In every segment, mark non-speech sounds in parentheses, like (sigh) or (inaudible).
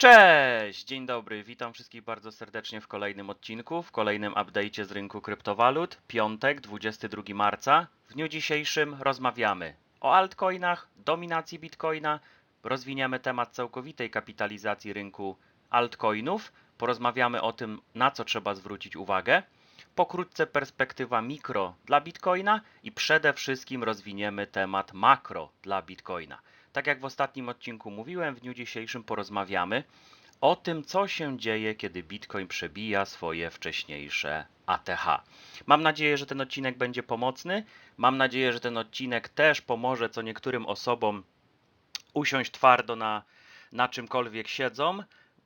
Cześć, dzień dobry, witam wszystkich bardzo serdecznie w kolejnym odcinku, w kolejnym update'cie z rynku kryptowalut. Piątek, 22 marca. W dniu dzisiejszym rozmawiamy o altcoinach, dominacji bitcoina, rozwiniemy temat całkowitej kapitalizacji rynku altcoinów, porozmawiamy o tym, na co trzeba zwrócić uwagę, pokrótce perspektywa mikro dla bitcoina i przede wszystkim rozwiniemy temat makro dla bitcoina. Tak jak w ostatnim odcinku mówiłem, w dniu dzisiejszym porozmawiamy o tym, co się dzieje, kiedy Bitcoin przebija swoje wcześniejsze ATH. Mam nadzieję, że ten odcinek będzie pomocny. Mam nadzieję, że ten odcinek też pomoże co niektórym osobom usiąść twardo na, na czymkolwiek siedzą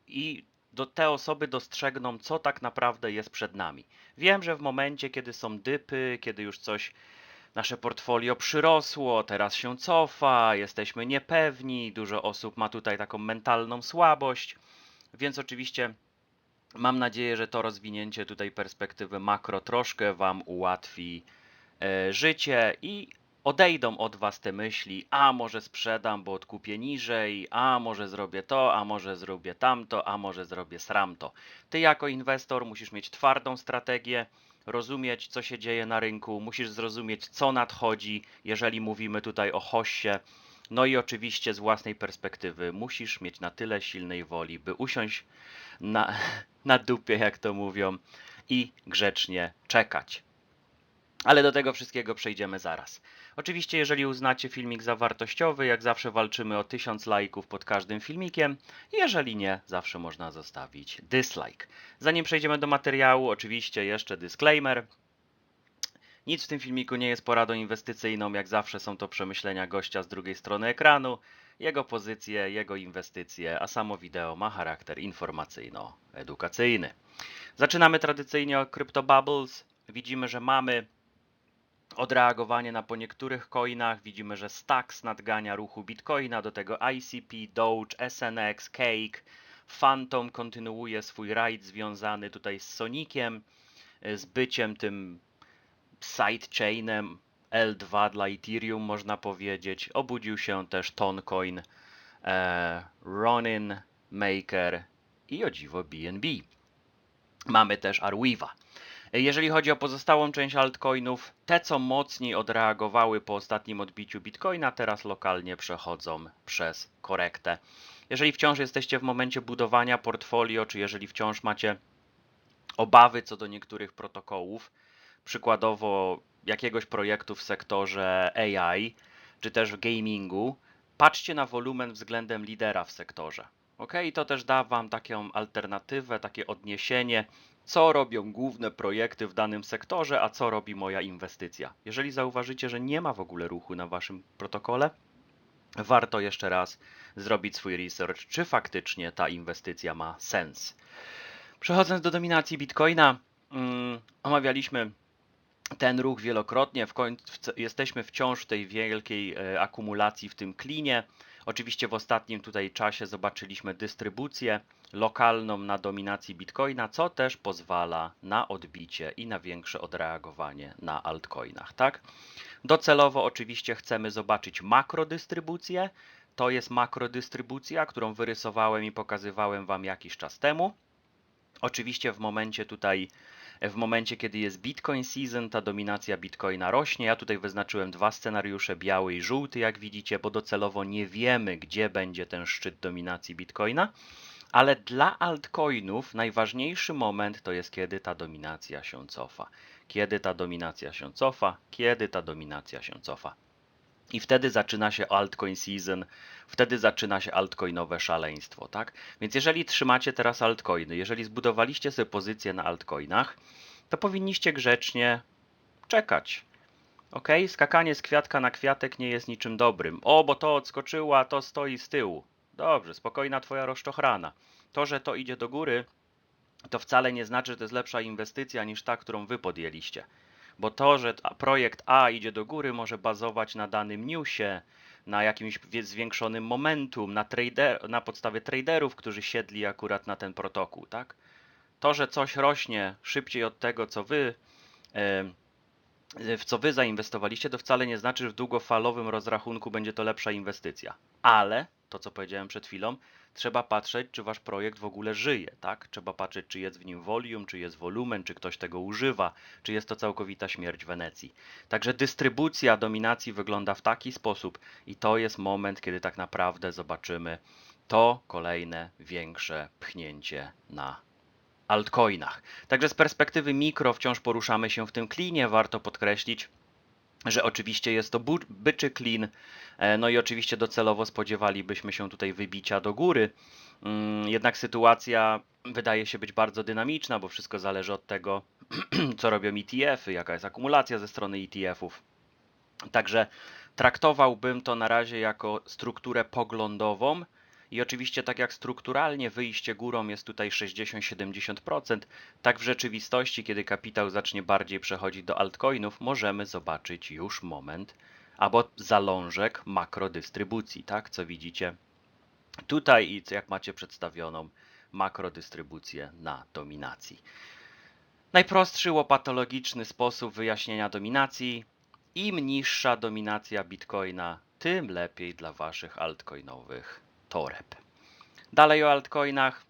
i do, te osoby dostrzegną, co tak naprawdę jest przed nami. Wiem, że w momencie, kiedy są dypy, kiedy już coś nasze portfolio przyrosło, teraz się cofa, jesteśmy niepewni, dużo osób ma tutaj taką mentalną słabość, więc oczywiście mam nadzieję, że to rozwinięcie tutaj perspektywy makro troszkę Wam ułatwi e, życie i odejdą od Was te myśli, a może sprzedam, bo odkupię niżej, a może zrobię to, a może zrobię tamto, a może zrobię sramto. Ty jako inwestor musisz mieć twardą strategię, rozumieć, co się dzieje na rynku, musisz zrozumieć, co nadchodzi, jeżeli mówimy tutaj o hoście. No i oczywiście z własnej perspektywy musisz mieć na tyle silnej woli, by usiąść na, (laughs) na dupie, jak to mówią, i grzecznie czekać. Ale do tego wszystkiego przejdziemy zaraz. Oczywiście, jeżeli uznacie filmik za wartościowy, jak zawsze walczymy o 1000 lajków pod każdym filmikiem. Jeżeli nie, zawsze można zostawić dislike. Zanim przejdziemy do materiału, oczywiście jeszcze disclaimer. Nic w tym filmiku nie jest poradą inwestycyjną, jak zawsze są to przemyślenia gościa z drugiej strony ekranu, jego pozycje, jego inwestycje, a samo wideo ma charakter informacyjno-edukacyjny. Zaczynamy tradycyjnie od Crypto Bubbles. Widzimy, że mamy odreagowanie na po niektórych coinach. Widzimy, że Stacks nadgania ruchu Bitcoina, do tego ICP, Doge, SNX, Cake. Phantom kontynuuje swój rajd związany tutaj z Soniciem, y, z byciem tym sidechainem L2 dla Ethereum, można powiedzieć. Obudził się też Toncoin, e, Ronin, Maker i o dziwo BNB. Mamy też Arweave'a. Jeżeli chodzi o pozostałą część altcoinów, te co mocniej odreagowały po ostatnim odbiciu Bitcoina, teraz lokalnie przechodzą przez korektę. Jeżeli wciąż jesteście w momencie budowania portfolio, czy jeżeli wciąż macie obawy co do niektórych protokołów, przykładowo jakiegoś projektu w sektorze AI, czy też w gamingu, patrzcie na wolumen względem lidera w sektorze. Ok, i to też da Wam taką alternatywę, takie odniesienie, co robią główne projekty w danym sektorze, a co robi moja inwestycja. Jeżeli zauważycie, że nie ma w ogóle ruchu na Waszym protokole, warto jeszcze raz zrobić swój research, czy faktycznie ta inwestycja ma sens. Przechodząc do dominacji Bitcoina, mm, omawialiśmy ten ruch wielokrotnie. W końcu jesteśmy wciąż w tej wielkiej e, akumulacji w tym klinie. Oczywiście w ostatnim tutaj czasie zobaczyliśmy dystrybucję lokalną na dominacji Bitcoina, co też pozwala na odbicie i na większe odreagowanie na altcoinach, tak? Docelowo oczywiście chcemy zobaczyć makrodystrybucję. To jest makrodystrybucja, którą wyrysowałem i pokazywałem Wam jakiś czas temu. Oczywiście w momencie tutaj w momencie, kiedy jest Bitcoin Season, ta dominacja Bitcoina rośnie. Ja tutaj wyznaczyłem dwa scenariusze, biały i żółty, jak widzicie, bo docelowo nie wiemy, gdzie będzie ten szczyt dominacji Bitcoina. Ale dla altcoinów najważniejszy moment to jest, kiedy ta dominacja się cofa. Kiedy ta dominacja się cofa, kiedy ta dominacja się cofa. I wtedy zaczyna się altcoin season, wtedy zaczyna się altcoinowe szaleństwo, tak? Więc jeżeli trzymacie teraz altcoiny, jeżeli zbudowaliście sobie pozycję na altcoinach, to powinniście grzecznie czekać. Ok? Skakanie z kwiatka na kwiatek nie jest niczym dobrym. O, bo to odskoczyło, a to stoi z tyłu. Dobrze, spokojna twoja rozczochrana. To, że to idzie do góry, to wcale nie znaczy, że to jest lepsza inwestycja niż ta, którą wy podjęliście bo to, że projekt A idzie do góry, może bazować na danym newsie, na jakimś zwiększonym momentum, na, trader, na podstawie traderów, którzy siedli akurat na ten protokół, tak? To, że coś rośnie szybciej od tego, co wy, w co wy zainwestowaliście, to wcale nie znaczy, że w długofalowym rozrachunku będzie to lepsza inwestycja. Ale, to co powiedziałem przed chwilą, trzeba patrzeć, czy wasz projekt w ogóle żyje, tak? Trzeba patrzeć, czy jest w nim volume, czy jest wolumen, czy ktoś tego używa, czy jest to całkowita śmierć Wenecji. Także dystrybucja dominacji wygląda w taki sposób i to jest moment, kiedy tak naprawdę zobaczymy to kolejne większe pchnięcie na altcoinach. Także z perspektywy mikro wciąż poruszamy się w tym klinie. Warto podkreślić, że oczywiście jest to byczy klin, e, no i oczywiście docelowo spodziewalibyśmy się tutaj wybicia do góry. Mm, Jednak sytuacja wydaje się być bardzo dynamiczna, bo wszystko zależy od tego, (clears throat) co robią ETF-y, jaka jest akumulacja ze strony ETF-ów. Także traktowałbym to na razie jako strukturę poglądową. I oczywiście, tak jak strukturalnie wyjście górą jest tutaj 60-70%, tak w rzeczywistości, kiedy kapitał zacznie bardziej przechodzić do altcoinów, możemy zobaczyć już moment albo zalążek makrodystrybucji, tak? Co widzicie tutaj i jak macie przedstawioną makrodystrybucję na dominacji. Najprostszy łopatologiczny sposób wyjaśnienia dominacji. Im niższa dominacja bitcoina, tym lepiej dla waszych altcoinowych toreb. Dalej o altcoinach.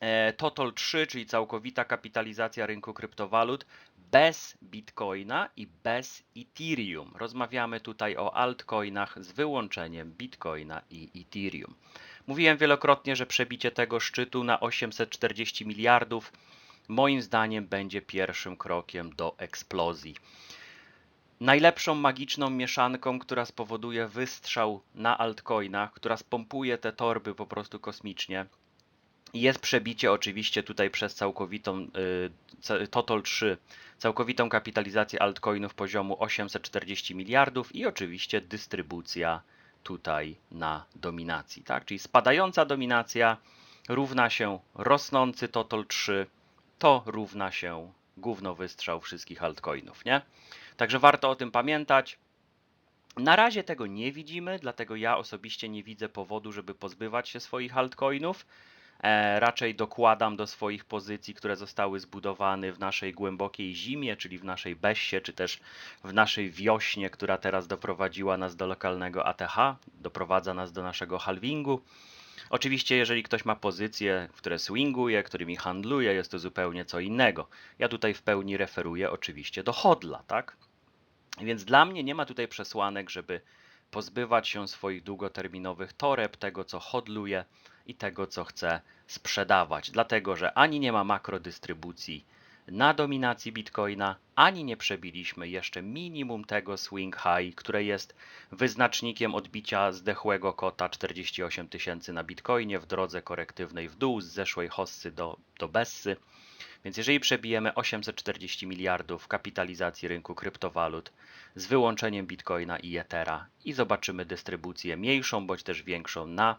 E, Total 3, czyli całkowita kapitalizacja rynku kryptowalut bez bitcoina i bez Ethereum. Rozmawiamy tutaj o altcoinach z wyłączeniem bitcoina i Ethereum. Mówiłem wielokrotnie, że przebicie tego szczytu na 840 miliardów moim zdaniem będzie pierwszym krokiem do eksplozji. Najlepszą magiczną mieszanką, która spowoduje wystrzał na altcoinach, która spompuje te torby po prostu kosmicznie, jest przebicie oczywiście tutaj przez całkowitą y, Total 3, całkowitą kapitalizację altcoinów poziomu 840 miliardów i oczywiście dystrybucja tutaj na dominacji, tak? Czyli spadająca dominacja równa się rosnący Total 3, to równa się gówno wystrzał wszystkich altcoinów, nie? Także warto o tym pamiętać. Na razie tego nie widzimy, dlatego ja osobiście nie widzę powodu, żeby pozbywać się swoich altcoinów. E, raczej dokładam do swoich pozycji, które zostały zbudowane w naszej głębokiej zimie, czyli w naszej Bessie, czy też w naszej wiośnie, która teraz doprowadziła nas do lokalnego ATH, doprowadza nas do naszego halvingu. Oczywiście, jeżeli ktoś ma pozycje, które swinguje, którymi handluje, jest to zupełnie co innego. Ja tutaj w pełni referuję oczywiście do hodla, tak? Więc dla mnie nie ma tutaj przesłanek, żeby pozbywać się swoich długoterminowych toreb, tego co hodluje i tego co chce sprzedawać. Dlatego, że ani nie ma makrodystrybucji na dominacji Bitcoina, ani nie przebiliśmy jeszcze minimum tego swing high, które jest wyznacznikiem odbicia zdechłego kota 48 tysięcy na Bitcoinie w drodze korektywnej w dół z zeszłej hossy do, do Bessy. Więc jeżeli przebijemy 840 miliardów kapitalizacji rynku kryptowalut z wyłączeniem Bitcoina i Ethera i zobaczymy dystrybucję mniejszą bądź też większą na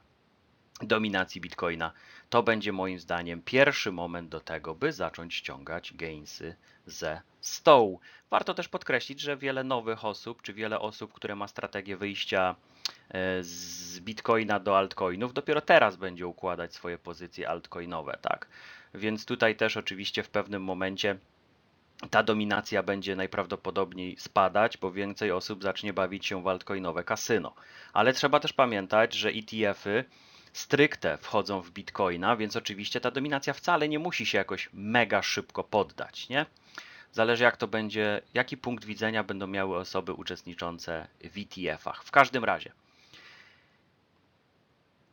dominacji Bitcoina, to będzie moim zdaniem pierwszy moment do tego, by zacząć ściągać gainsy ze stołu. Warto też podkreślić, że wiele nowych osób, czy wiele osób, które ma strategię wyjścia e, z Bitcoina do altcoinów, dopiero teraz będzie układać swoje pozycje altcoinowe, tak? Więc tutaj też oczywiście w pewnym momencie ta dominacja będzie najprawdopodobniej spadać, bo więcej osób zacznie bawić się w altcoinowe kasyno. Ale trzeba też pamiętać, że ETF-y stricte wchodzą w Bitcoina, więc oczywiście ta dominacja wcale nie musi się jakoś mega szybko poddać, nie? Zależy jak to będzie, jaki punkt widzenia będą miały osoby uczestniczące w ETF-ach. W każdym razie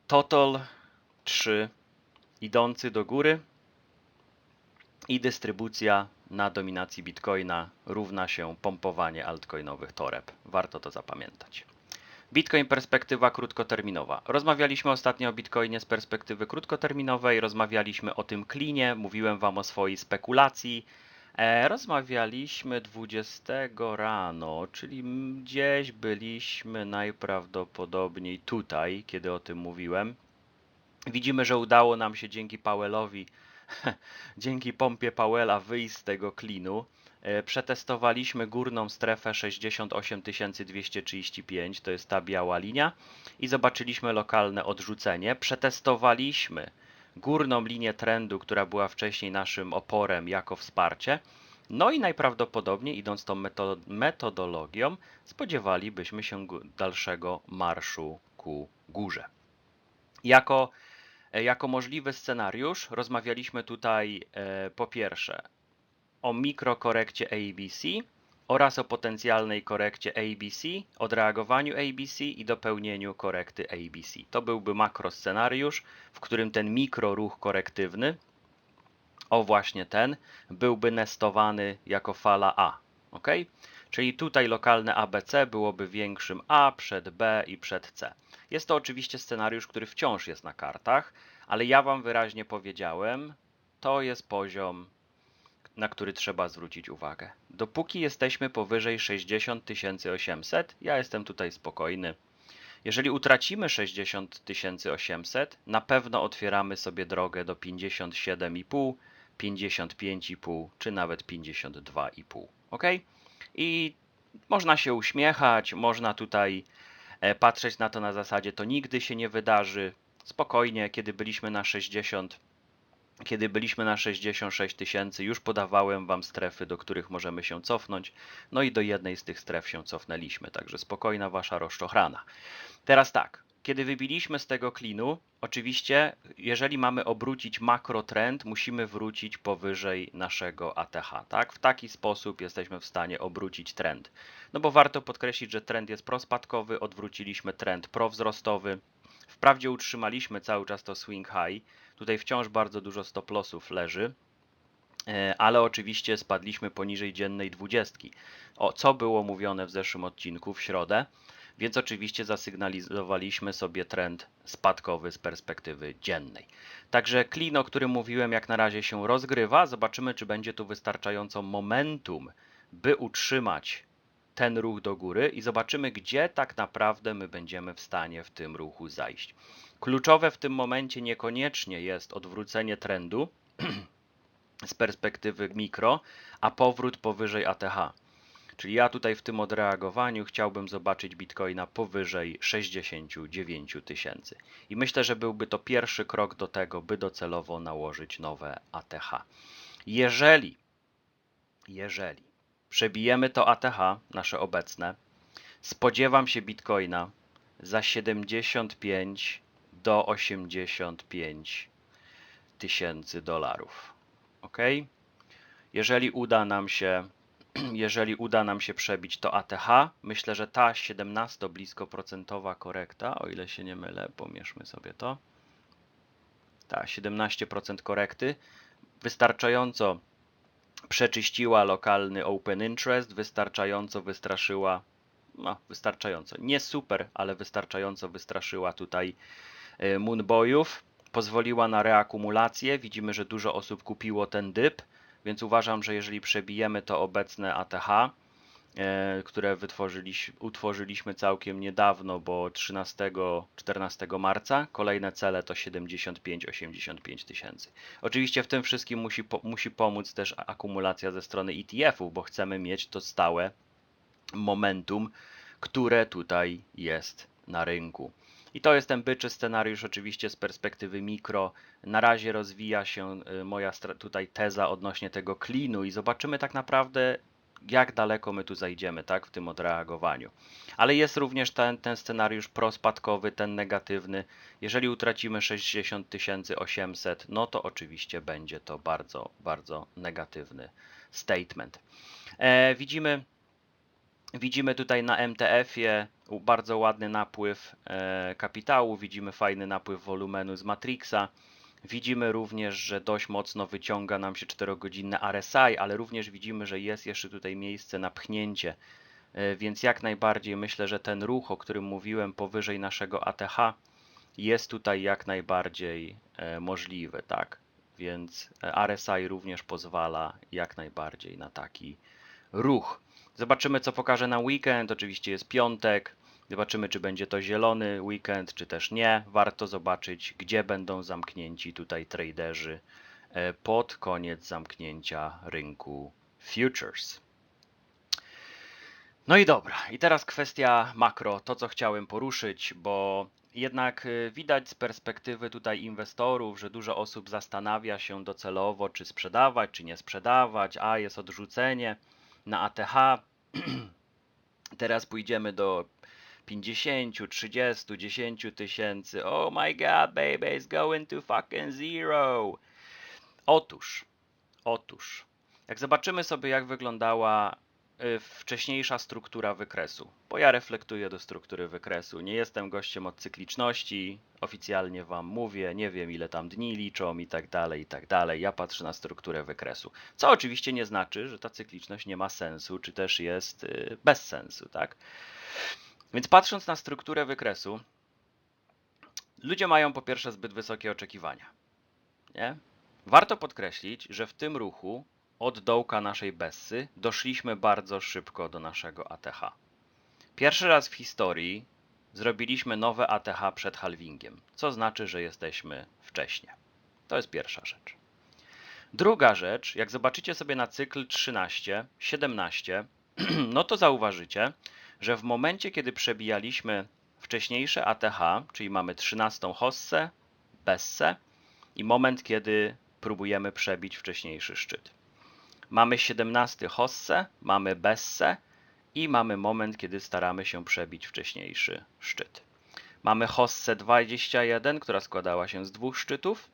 Total 3 idący do góry i dystrybucja na dominacji Bitcoina równa się pompowanie altcoinowych toreb. Warto to zapamiętać. Bitcoin perspektywa krótkoterminowa. Rozmawialiśmy ostatnio o Bitcoinie z perspektywy krótkoterminowej, rozmawialiśmy o tym klinie, mówiłem Wam o swojej spekulacji. E, rozmawialiśmy 20 rano, czyli gdzieś byliśmy najprawdopodobniej tutaj, kiedy o tym mówiłem. Widzimy, że udało nam się dzięki Powellowi, (laughs) dzięki pompie Powella wyjść z tego klinu. E, Przetestowaliśmy górną strefę 68 235, to jest ta biała linia, i zobaczyliśmy lokalne odrzucenie. Przetestowaliśmy górną linię trendu, która była wcześniej naszym oporem jako wsparcie. No i najprawdopodobniej, idąc tą meto- metodologią, spodziewalibyśmy się dalszego marszu ku górze. Jako, jako możliwy scenariusz rozmawialiśmy tutaj e, po pierwsze o mikrokorekcie ABC oraz o potencjalnej korekcie ABC, odreagowaniu ABC i dopełnieniu korekty ABC. To byłby makroscenariusz, w którym ten mikroruch korektywny, o właśnie ten, byłby nestowany jako fala A. ok? Czyli tutaj lokalne ABC byłoby większym A przed B i przed C. Jest to oczywiście scenariusz, który wciąż jest na kartach, ale ja Wam wyraźnie powiedziałem, to jest poziom na który trzeba zwrócić uwagę. Dopóki jesteśmy powyżej 60 800, ja jestem tutaj spokojny. Jeżeli utracimy 60 800, na pewno otwieramy sobie drogę do 57,5, 55,5 czy nawet 52,5. Ok? I można się uśmiechać, można tutaj patrzeć na to na zasadzie to nigdy się nie wydarzy. Spokojnie, kiedy byliśmy na 60 kiedy byliśmy na 66 tysięcy, już podawałem Wam strefy, do których możemy się cofnąć. No i do jednej z tych stref się cofnęliśmy, także spokojna Wasza rozczochrana. Teraz tak, kiedy wybiliśmy z tego klinu, oczywiście, jeżeli mamy obrócić makrotrend, musimy wrócić powyżej naszego ATH. Tak? W taki sposób jesteśmy w stanie obrócić trend. No bo warto podkreślić, że trend jest prospadkowy, odwróciliśmy trend prowzrostowy. Wprawdzie utrzymaliśmy cały czas to swing high, Tutaj wciąż bardzo dużo stop lossów leży, e, ale oczywiście spadliśmy poniżej dziennej dwudziestki. O co było mówione w zeszłym odcinku w środę, więc oczywiście zasygnalizowaliśmy sobie trend spadkowy z perspektywy dziennej. Także klin, o którym mówiłem, jak na razie się rozgrywa. Zobaczymy, czy będzie tu wystarczająco momentum, by utrzymać ten ruch do góry i zobaczymy, gdzie tak naprawdę my będziemy w stanie w tym ruchu zajść. Kluczowe w tym momencie niekoniecznie jest odwrócenie trendu (clears throat) z perspektywy mikro, a powrót powyżej ATH. Czyli ja tutaj w tym odreagowaniu chciałbym zobaczyć Bitcoina powyżej 69 tysięcy. I myślę, że byłby to pierwszy krok do tego, by docelowo nałożyć nowe ATH. Jeżeli, jeżeli przebijemy to ATH, nasze obecne, spodziewam się Bitcoina za 75 do 85 tysięcy dolarów. Ok? Jeżeli uda nam się (clears throat) jeżeli uda nam się przebić to ATH, myślę, że ta 17 blisko procentowa korekta, o ile się nie mylę, pomierzmy sobie to. Ta 17% korekty wystarczająco przeczyściła lokalny open interest, wystarczająco wystraszyła, no wystarczająco, nie super, ale wystarczająco wystraszyła tutaj E, Moonboyów. Pozwoliła na reakumulację. Widzimy, że dużo osób kupiło ten dyp, więc uważam, że jeżeli przebijemy to obecne ATH, e, które utworzyliśmy całkiem niedawno, bo 13-14 marca. Kolejne cele to 75-85 tysięcy. Oczywiście w tym wszystkim musi, musi pomóc też akumulacja ze strony ETF-ów, bo chcemy mieć to stałe momentum, które tutaj jest na rynku. I to jest ten byczy scenariusz oczywiście z perspektywy mikro. Na razie rozwija się y, moja tutaj teza odnośnie tego klinu i zobaczymy tak naprawdę jak daleko my tu zajdziemy, tak, w tym odreagowaniu. Ale jest również ten, ten scenariusz prospadkowy, ten negatywny. Jeżeli utracimy 60 800, no to oczywiście będzie to bardzo, bardzo negatywny statement. E, widzimy Widzimy tutaj na MTF-ie bardzo ładny napływ e, kapitału, widzimy fajny napływ wolumenu z Matrixa. Widzimy również, że dość mocno wyciąga nam się 4-godzinne RSI, ale również widzimy, że jest jeszcze tutaj miejsce na pchnięcie. E, więc jak najbardziej myślę, że ten ruch, o którym mówiłem powyżej naszego ATH, jest tutaj jak najbardziej e, możliwy, tak? Więc RSI również pozwala jak najbardziej na taki ruch. Zobaczymy, co pokaże nam weekend. Oczywiście jest piątek. Zobaczymy, czy będzie to zielony weekend, czy też nie. Warto zobaczyć, gdzie będą zamknięci tutaj traderzy e, pod koniec zamknięcia rynku futures. No i dobra, i teraz kwestia makro, to co chciałem poruszyć, bo jednak e, widać z perspektywy tutaj inwestorów, że dużo osób zastanawia się docelowo, czy sprzedawać, czy nie sprzedawać, a jest odrzucenie na ATH. (clears throat) Teraz pójdziemy do 50, 30, 10 tysięcy. Oh my god, baby, it's going to fucking zero. Otóż, otóż, jak zobaczymy sobie, jak wyglądała wcześniejsza struktura wykresu, bo ja reflektuję do struktury wykresu. Nie jestem gościem od cykliczności, oficjalnie wam mówię, nie wiem ile tam dni liczą i tak dalej, i tak dalej. Ja patrzę na strukturę wykresu. Co oczywiście nie znaczy, że ta cykliczność nie ma sensu, czy też jest y, bez sensu, tak? Więc patrząc na strukturę wykresu, ludzie mają po pierwsze zbyt wysokie oczekiwania. Nie? Warto podkreślić, że w tym ruchu od dołka naszej Bessy doszliśmy bardzo szybko do naszego ATH. Pierwszy raz w historii zrobiliśmy nowe ATH przed halvingiem, co znaczy, że jesteśmy wcześnie. To jest pierwsza rzecz. Druga rzecz, jak zobaczycie sobie na cykl 13, 17, (clears throat) no to zauważycie, że w momencie, kiedy przebijaliśmy wcześniejsze ATH, czyli mamy 13 hossę, Bessę i moment, kiedy próbujemy przebić wcześniejszy szczyt. Mamy 17 hossę, mamy Bessę i mamy moment, kiedy staramy się przebić wcześniejszy szczyt. Mamy hossę 21, która składała się z dwóch szczytów.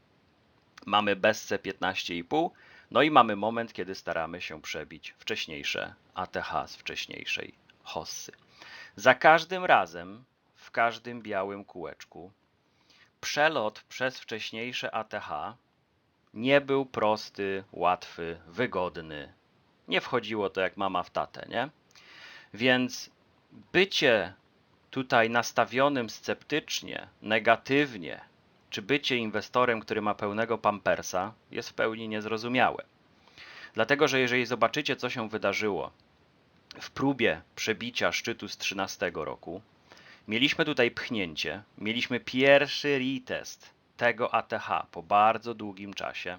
Mamy Bessę 15,5. No i mamy moment, kiedy staramy się przebić wcześniejsze ATH z wcześniejszej hossy. Za każdym razem, w każdym białym kółeczku, przelot przez wcześniejsze ATH nie był prosty, łatwy, wygodny. Nie wchodziło to jak mama w tatę, nie? Więc bycie tutaj nastawionym sceptycznie, negatywnie, czy bycie inwestorem, który ma pełnego pampersa, jest w pełni niezrozumiałe. Dlatego, że jeżeli zobaczycie, co się wydarzyło w próbie przebicia szczytu z 13 roku, mieliśmy tutaj pchnięcie, mieliśmy pierwszy retest tego ATH po bardzo długim czasie.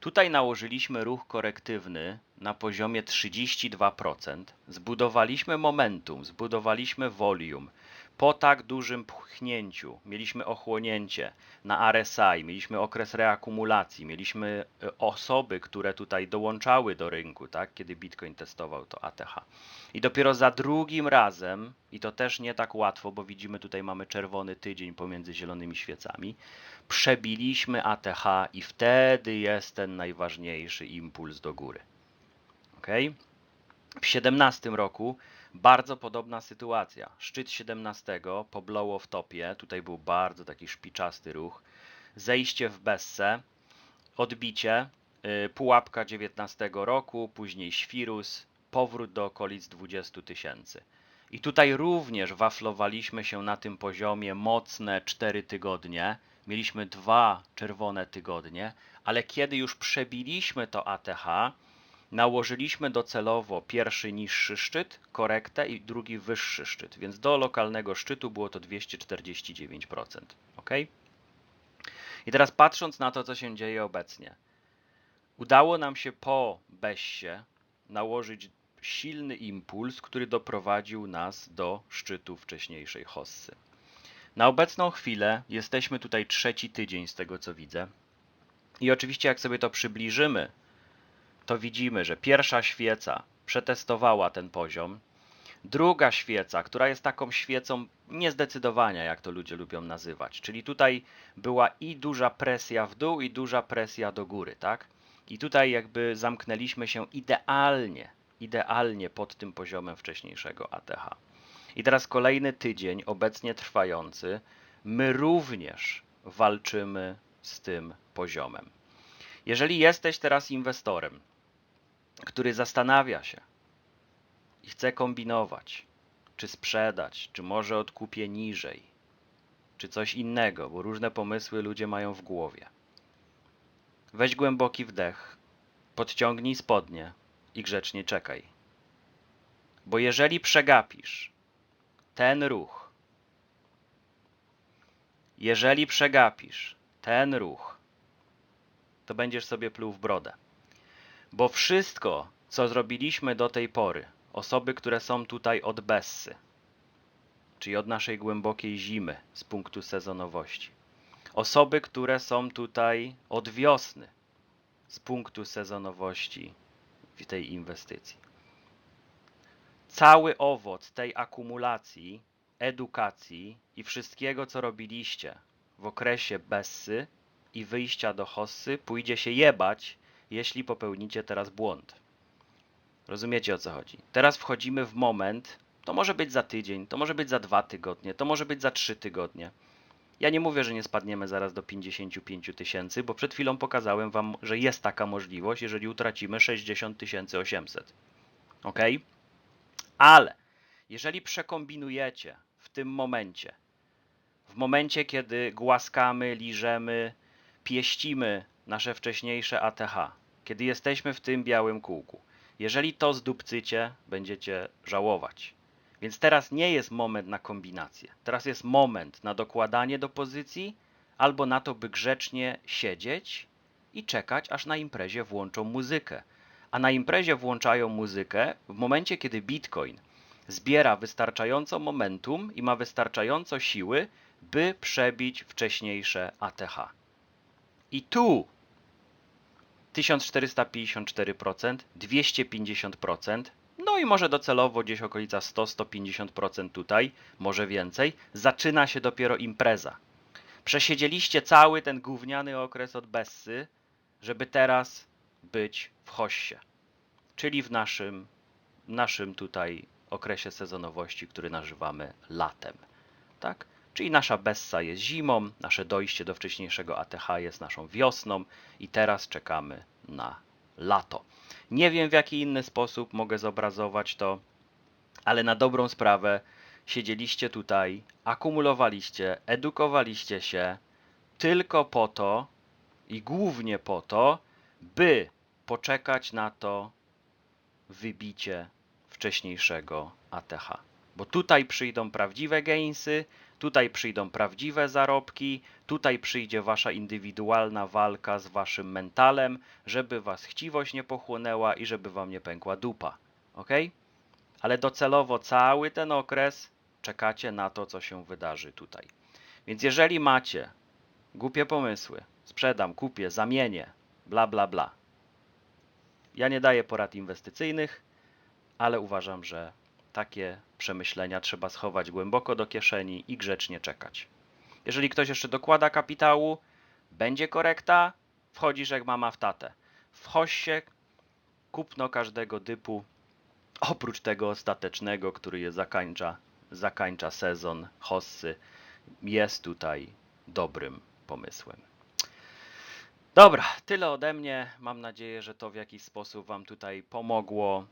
Tutaj nałożyliśmy ruch korektywny na poziomie 32%, zbudowaliśmy momentum, zbudowaliśmy volume. Po tak dużym pchnięciu mieliśmy ochłonięcie na RSI, mieliśmy okres reakumulacji, mieliśmy e, osoby, które tutaj dołączały do rynku, tak, kiedy Bitcoin testował to ATH. I dopiero za drugim razem, i to też nie tak łatwo, bo widzimy tutaj mamy czerwony tydzień pomiędzy zielonymi świecami, przebiliśmy ATH i wtedy jest ten najważniejszy impuls do góry. Ok? W 17 roku bardzo podobna sytuacja. Szczyt 17 po w topie, tutaj był bardzo taki szpiczasty ruch. Zejście w Bessę, odbicie, yy, pułapka 19 roku, później świrus, powrót do okolic 20 tysięcy. I tutaj również waflowaliśmy się na tym poziomie mocne 4 tygodnie. Mieliśmy dwa czerwone tygodnie, ale kiedy już przebiliśmy to ATH, nałożyliśmy docelowo pierwszy niższy szczyt, korektę i drugi wyższy szczyt, więc do lokalnego szczytu było to 249%. Ok? I teraz patrząc na to, co się dzieje obecnie, udało nam się po Bessie nałożyć silny impuls, który doprowadził nas do szczytu wcześniejszej hossy. Na obecną chwilę jesteśmy tutaj trzeci tydzień z tego co widzę. I oczywiście jak sobie to przybliżymy, to widzimy, że pierwsza świeca przetestowała ten poziom, druga świeca, która jest taką świecą niezdecydowania, jak to ludzie lubią nazywać, czyli tutaj była i duża presja w dół, i duża presja do góry, tak? I tutaj jakby zamknęliśmy się idealnie, idealnie pod tym poziomem wcześniejszego ATH. I teraz kolejny tydzień, obecnie trwający, my również walczymy z tym poziomem. Jeżeli jesteś teraz inwestorem, który zastanawia się i chce kombinować, czy sprzedać, czy może odkupię niżej, czy coś innego, bo różne pomysły ludzie mają w głowie. Weź głęboki wdech, podciągnij spodnie i grzecznie czekaj. Bo jeżeli przegapisz ten ruch, jeżeli przegapisz ten ruch, to będziesz sobie pluł w brodę. Bo wszystko, co zrobiliśmy do tej pory, osoby, które są tutaj od Bessy, czyli od naszej głębokiej zimy z punktu sezonowości, osoby, które są tutaj od wiosny z punktu sezonowości w tej inwestycji. Cały owoc tej akumulacji edukacji i wszystkiego, co robiliście w okresie Bessy i wyjścia do Hossy, pójdzie się jebać, jeśli popełnicie teraz błąd. Rozumiecie o co chodzi? Teraz wchodzimy w moment, to może być za tydzień, to może być za dwa tygodnie, to może być za trzy tygodnie. Ja nie mówię, że nie spadniemy zaraz do 55 tysięcy, bo przed chwilą pokazałem Wam, że jest taka możliwość, jeżeli utracimy 60 800. Ok? Ale jeżeli przekombinujecie w tym momencie, w momencie, kiedy głaskamy, liżemy, pieścimy nasze wcześniejsze ATH, kiedy jesteśmy w tym białym kółku, jeżeli to zdupcycie, będziecie żałować. Więc teraz nie jest moment na kombinację. Teraz jest moment na dokładanie do pozycji albo na to, by grzecznie siedzieć i czekać, aż na imprezie włączą muzykę. A na imprezie włączają muzykę w momencie, kiedy Bitcoin zbiera wystarczająco momentum i ma wystarczająco siły, by przebić wcześniejsze ATH. I tu 1454%, 250%, no i może docelowo gdzieś okolica 100-150% tutaj, może więcej, zaczyna się dopiero impreza. Przesiedzieliście cały ten gówniany okres od Bessy, żeby teraz być w Hossie, czyli w naszym, naszym tutaj okresie sezonowości, który nazywamy latem. Tak? Czyli nasza Bessa jest zimą, nasze dojście do wcześniejszego ATH jest naszą wiosną i teraz czekamy na lato. Nie wiem w jaki inny sposób mogę zobrazować to, ale na dobrą sprawę siedzieliście tutaj, akumulowaliście, edukowaliście się tylko po to i głównie po to, by poczekać na to wybicie wcześniejszego ATH. Bo tutaj przyjdą prawdziwe gainsy, tutaj przyjdą prawdziwe zarobki, tutaj przyjdzie wasza indywidualna walka z waszym mentalem, żeby was chciwość nie pochłonęła i żeby wam nie pękła dupa. Ok? Ale docelowo cały ten okres czekacie na to, co się wydarzy tutaj. Więc jeżeli macie głupie pomysły, sprzedam, kupię, zamienię, bla bla bla. Ja nie daję porad inwestycyjnych, ale uważam, że takie przemyślenia trzeba schować głęboko do kieszeni i grzecznie czekać. Jeżeli ktoś jeszcze dokłada kapitału, będzie korekta, wchodzisz jak mama w tatę. W hoście kupno każdego typu, oprócz tego ostatecznego, który je zakańcza, zakańcza sezon hossy, jest tutaj dobrym pomysłem. Dobra, tyle ode mnie. Mam nadzieję, że to w jakiś sposób Wam tutaj pomogło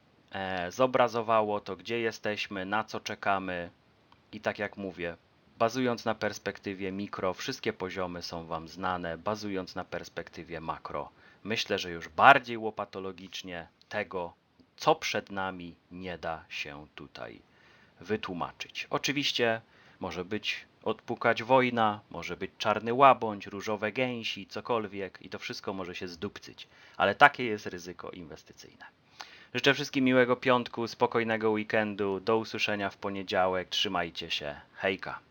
zobrazowało to, gdzie jesteśmy, na co czekamy i tak jak mówię, bazując na perspektywie mikro, wszystkie poziomy są Wam znane, bazując na perspektywie makro, myślę, że już bardziej łopatologicznie tego, co przed nami, nie da się tutaj wytłumaczyć. Oczywiście może być odpukać wojna, może być czarny łabądź, różowe gęsi, cokolwiek i to wszystko może się zdupcyć, ale takie jest ryzyko inwestycyjne. Życzę wszystkim miłego piątku, spokojnego weekendu. Do usłyszenia w poniedziałek. Trzymajcie się. Hejka.